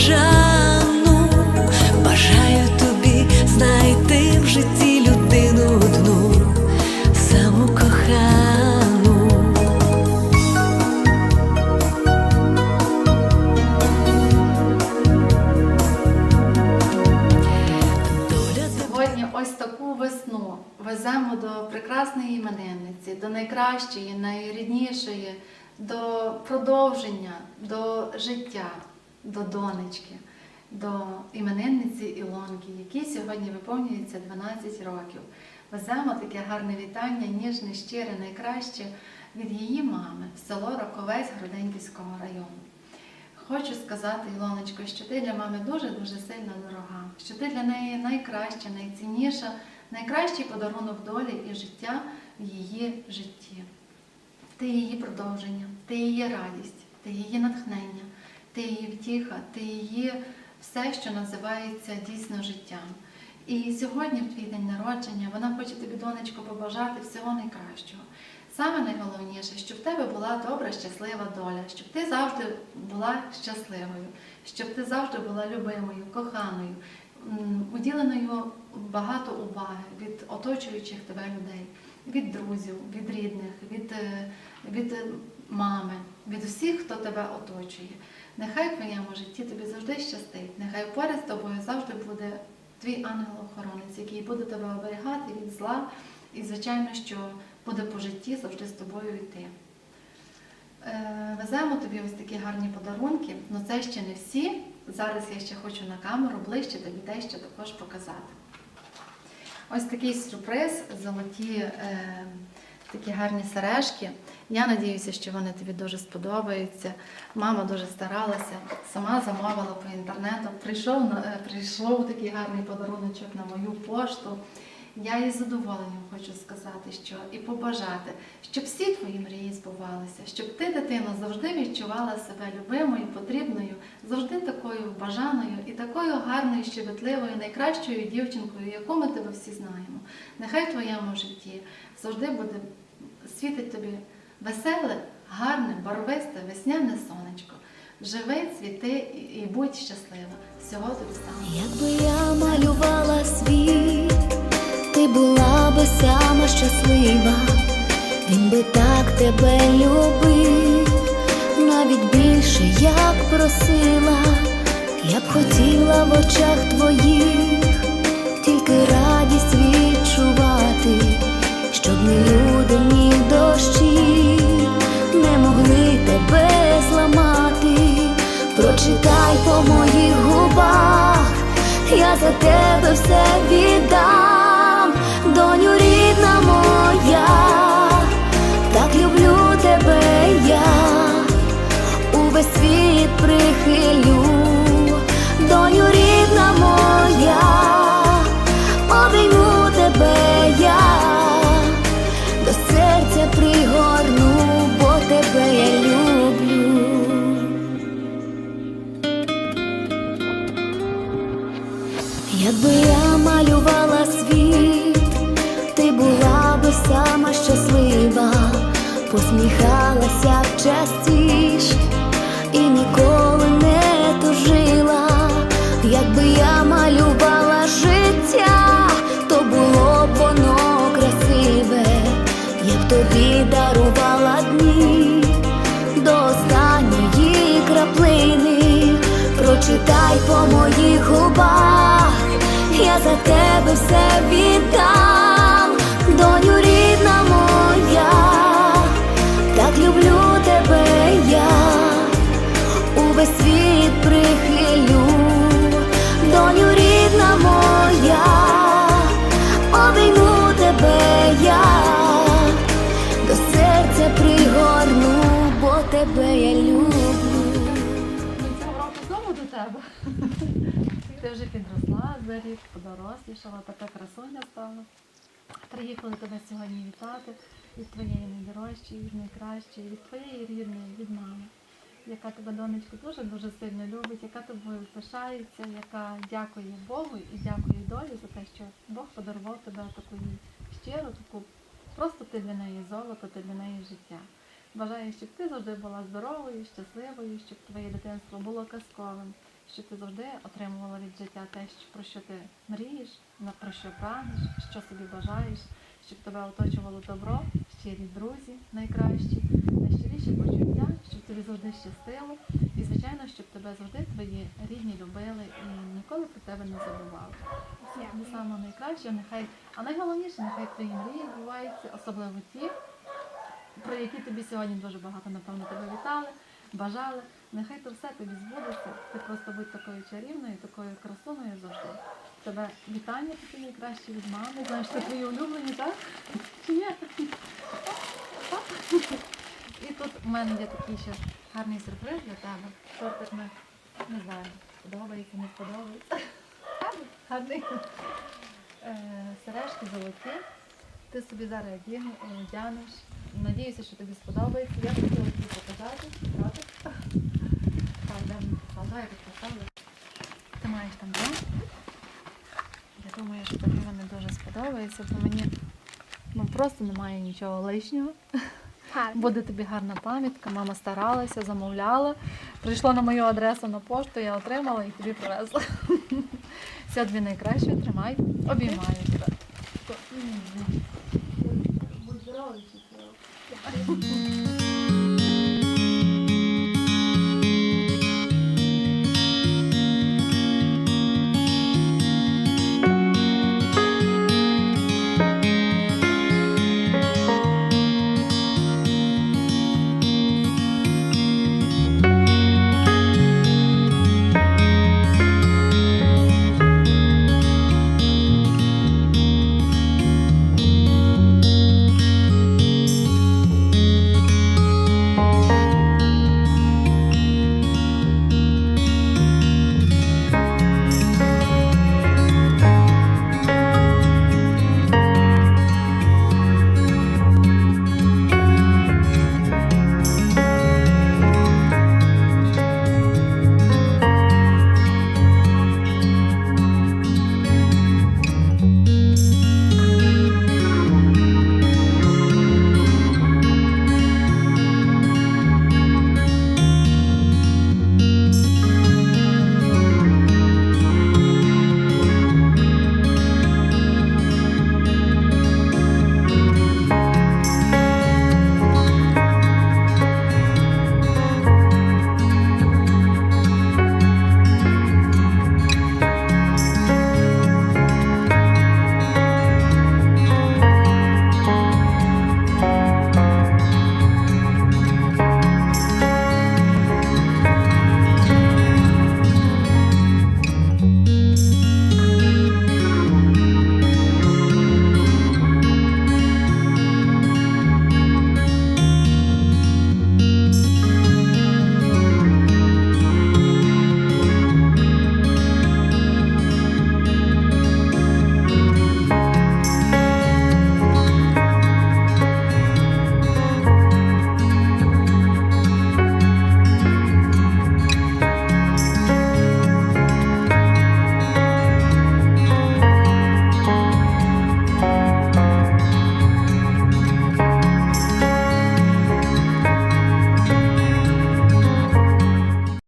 саму бажаю тобі знайти в житті людину одну, саму кохану. Сьогодні ось таку весну веземо до прекрасної іменинниці, до найкращої, найріднішої, до продовження, до життя, до донечки, до іменинниці Ілонки, якій сьогодні виповнюється 12 років. Веземо таке гарне вітання, ніжне, щире, найкраще від її мами в село Роковець Гроденківського району. Хочу сказати, Ілоночко, що ти для мами дуже-дуже сильно дорога, що ти для неї найкраща, найцінніша, найкращий подарунок долі і життя в її житті. Ти її продовження, ти її радість, ти її натхнення, ти її втіха, ти її все, що називається дійсно життям. І сьогодні, в твій день народження, вона хоче тобі, донечко, побажати всього найкращого. Саме найголовніше, щоб в тебе була добра, щаслива доля, щоб ти завжди була щасливою, щоб ти завжди була любимою, коханою, уділеною багато уваги від оточуючих тебе людей, від друзів, від рідних, від, е, від е, мами, від всіх, хто тебе оточує. Нехай в твоєму житті тобі завжди щастить, нехай поряд з тобою завжди буде твій ангел-охоронець, який буде тебе оберігати від зла, і, звичайно, що буде по житті завжди з тобою йти. Е, Веземо тобі ось такі гарні подарунки, але це ще не всі. Зараз я ще хочу на камеру ближче тобі дещо також показати. Ось такий сюрприз, золоті е, такі гарні сережки. Я надіюся, що вони тобі дуже сподобаються. Мама дуже старалася, сама замовила по інтернету. Прийшов, на- е, прийшов такий гарний подаруночок на мою пошту. Я із задоволенням хочу сказати, що і побажати, щоб всі твої мрії збувалися, щоб ти, дитино, завжди відчувала себе любимою, потрібною, завжди такою бажаною і такою гарною, щебетливою, найкращою дівчинкою, яку ми тебе всі знаємо. Нехай в твоєму житті завжди буде світить тобі веселе, гарне, барвисте, весняне сонечко. Живи, цвіти і- будь щаслива. Всього тобі самого. Якби я малювала світ, ти була би сама щаслива, він би так тебе любив, навіть більше як просила, я б хотіла в очах твоїх тільки радість я за тебе все віддам, Якби я малювала світ, ти була би сама щаслива, посміхалася б частіше і ніколи не тужила. Якби я малювала життя, то було б воно красиве, я б тобі дарувала дні до останньої краплини. Прочитай по моїх губах, Ти вже підросла за рік, подорослішала, така красуня стала. Приїхали тебе сьогодні вітати від твоєї найдорожчої, від найкращої, від твоєї рідної, від мами, яка тебе, донечко, дуже-дуже сильно любить, яка тобою пишається, яка дякує Богу і дякує долі за те, що Бог подарував тебе таку щиру, таку просто ти для неї золото, ти для неї життя. Бажаю, щоб ти завжди була здоровою, щасливою, щоб твоє дитинство було казковим, щоб ти завжди отримувала від життя те, про що ти мрієш, про що прагнеш, що собі бажаєш, щоб тебе оточувало добро, щирі друзі найкращі, найщиріші почуття, щоб тобі завжди щастило, і звичайно, щоб тебе завжди твої рідні любили і ніколи про тебе не забували. Це саме найкраще, нехай, а найголовніше, нехай твої мрії відбуваються, особливо ті, про які тобі сьогодні дуже багато, напевно, тебе вітали, бажали. Нехай то все тобі збудеться. Ти просто будь такою чарівною, такою красуною завжди. Тебе вітання такі найкращі від мами. Знаєш, це твої улюблені, так? Чи ні? І тут в мене є такий ще гарний сюрприз для тебе. Тортик ми не знаю, подобається, не сподобається. Гарний. Е, Сережки золоті. Ти собі зараз одягне- е, одягнеш. Надіюся, що тобі сподобається. Я хотіла тобі показати. Ти маєш там два. Я думаю, що тобі вони дуже сподобаються, бо мені ну, просто немає нічого лишнього. Буде тобі гарна пам'ятка. Мама старалася, замовляла. Прийшло на мою адресу на пошту, я отримала і тобі привезла. Все дві найкраще, тримай. Обіймаю тебе. Будь здоровий.